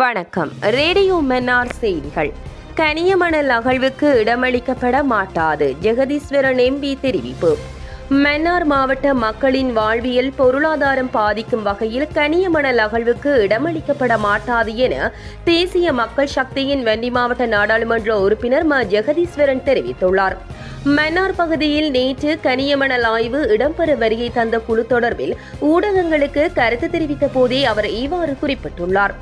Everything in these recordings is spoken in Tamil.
வணக்கம். ரேடியோ மென்னார் செய்திகள். கனியமணல் அகழ்வுக்கு இடமளிக்கப்பட மாட்டாது. ஜெகதீஸ்வரன் எம்பி தெரிவிப்பு. மன்னார் மாவட்ட மக்களின் வாழ்வியல் பொருளாதாரம் பாதிக்கும் வகையில் கனியமணல் அகழ்வுக்கு இடமளிக்கப்பட மாட்டாது என தேசிய மக்கள் சக்தியின் வெண்டி மாவட்ட நாடாளுமன்ற உறுப்பினர் ம. ஜெகதீஸ்வரன் தெரிவித்துள்ளார். மன்னார் பகுதியில் நேற்று கனியமணல் ஆய்வு இடம்பெற வரியை தந்த குழு தொடர்பில் ஊடகங்களுக்கு கருத்து தெரிவித்த போதே அவர் இவ்வாறு குறிப்பிட்டுள்ளார்.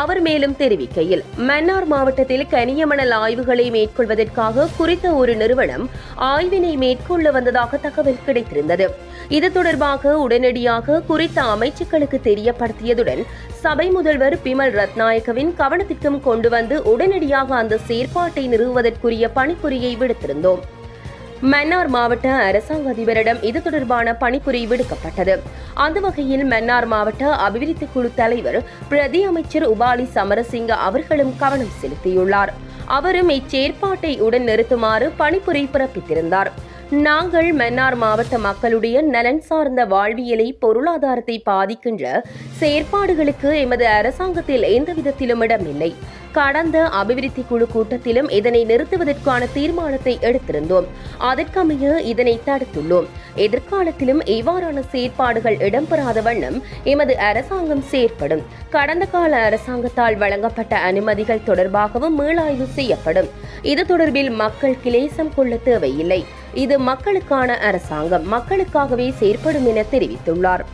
அவர் மேலும் தெரிவிக்கையில் மன்னார் மாவட்டத்தில் கனியமணல் ஆய்வுகளை மேற்கொள்வதற்காக குறித்த ஒரு நிறுவனம் ஆய்வினை மேற்கொள்ள வந்ததாக தகவல் கிடைத்திருந்தது. இது தொடர்பாக உடனடியாக குறித்த அமைச்சுக்களுக்கு தெரியப்படுத்தியதுடன் சபை முதல்வர் பிமல் ரத்நாயக்கவின் கவனத்திற்கும் கொண்டு வந்து உடனடியாக அந்த செயற்பாட்டை நிறுவுவதற்குரிய பணிப்புரியை விடுத்திருந்தோம். மன்னார் மாவட்ட அரசாங்க அதிபரிடம் இது தொடர்பான பணிப்புரை விடுக்கப்பட்டது. அந்த வகையில் மன்னார் மாவட்ட அபிவிருத்தி குழு தலைவர் பிரதி அமைச்சர் உபாலி சமரசிங்க அவர்களும் கவனம் செலுத்தியுள்ளார். அவரும் இச்செயற்பாட்டை உடன் நிறுத்துமாறு பணிப்புரை பிறப்பித்திருந்தார். நாங்கள் மன்னார் மாவட்ட மக்களுடைய நலன் சார்ந்த வாழ்வியலை பொருளாதாரத்தை பாதிக்கின்ற செயற்பாடுகளுக்கு எமது அரசாங்கத்தில் எந்த விதத்திலும் இடமில்லை. கடந்த அபிவிருத்தி குழு கூட்டத்திலும் இதனை நிறுத்துவதற்கான தீர்மானத்தை எடுத்திருந்தோம். அதற்கமைய இதனை தடுத்துள்ளோம். எதிர்காலத்திலும் இவ்வாறான செயற்பாடுகள் இடம்பெறாத வண்ணம் எமது அரசாங்கம் செயற்படும். கடந்த கால அரசாங்கத்தால் வழங்கப்பட்ட அனுமதிகள் தொடர்பாகவும் மீளாய்வு செய்யப்படும். இது தொடர்பில் மக்கள் கிளேசம் கொள்ள தேவையில்லை. இது மக்களுக்கான அரசாங்கம். மக்களுக்காகவே செயற்படும் என தெரிவித்துள்ளார்.